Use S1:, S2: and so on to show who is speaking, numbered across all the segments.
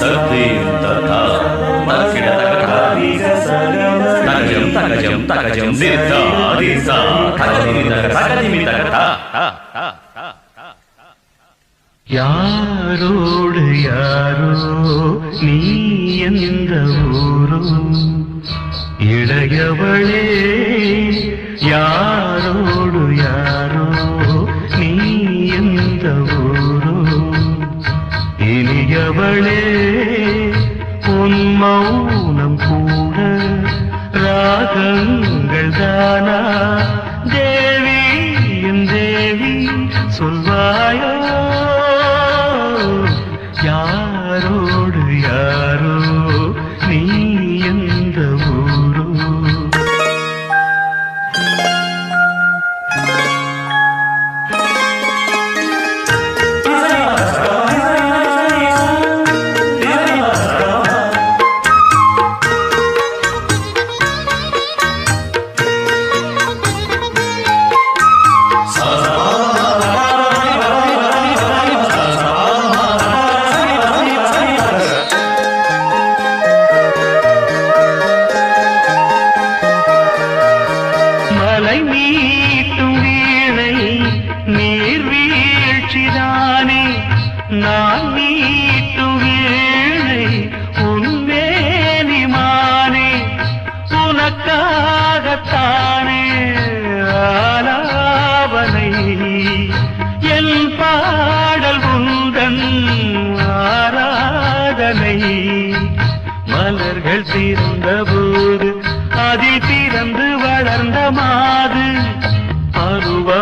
S1: தத்தீம் தத்தா தகஜம் தகஜம் தகஜம்
S2: யாரோடு யாரோ நீ எந்த ஊரோ இளையவளே யாரோடு யாரோ இனியவளே உன் மௌனம் கூட ராகங்கள் தானா? தேவி என் தேவி சொல்வாயோ கரை மீட்டும் வீணை நீர் வீழ்ச்சிதானே. நான் மீட்டும் வீணை உன்வேனிமானே உனக்காகத்தானே ஆலாவனை என் பாடல் உந்தன் ஆராதனை. மலர்கள் திறந்த போது அதில் திறந்து வளர்ந்த மாது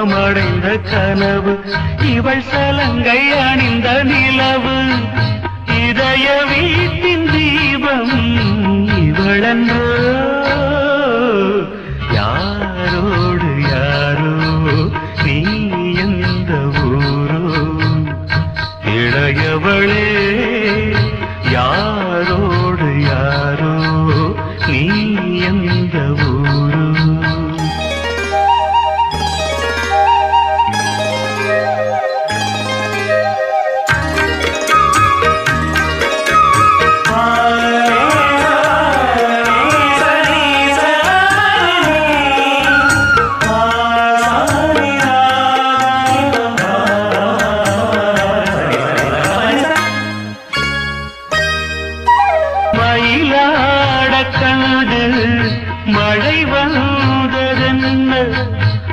S2: பருவமடைந்த கனவு இவள் சலங்கை அணிந்த நிலவு. இதய வீட்டின் தீபம் இவளன்றோ. யாரோடு யாரோ நீ எந்த ஊரோ? இளையவளே.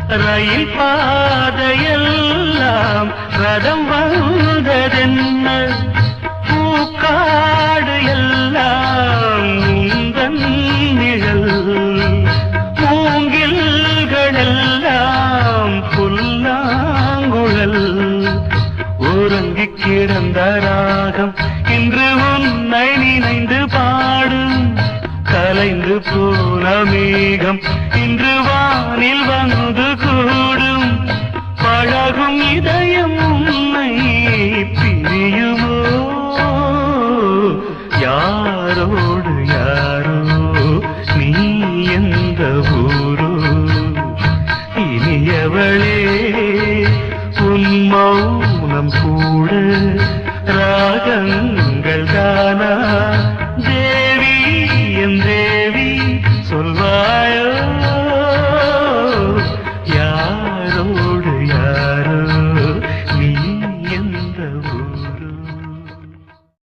S2: ரயில் பாதையெல்லாம் ரதம் வந்ததென்ன? பூக்காடு எல்லாம் உந்தன் நிழல். மூங்கில்களெல்லாம் புல்லாங்குழல். உறங்கிக் கிடந்தரா போல மேகம் இன்று வானில் வந்து கூடும் பழகும் இதயம் உன்னை பிரியுமோ? யாரோடு யாரோ? நீ எந்த ஊரோ? இனியவளே உன் மௌனம் கூட ராகங்கள்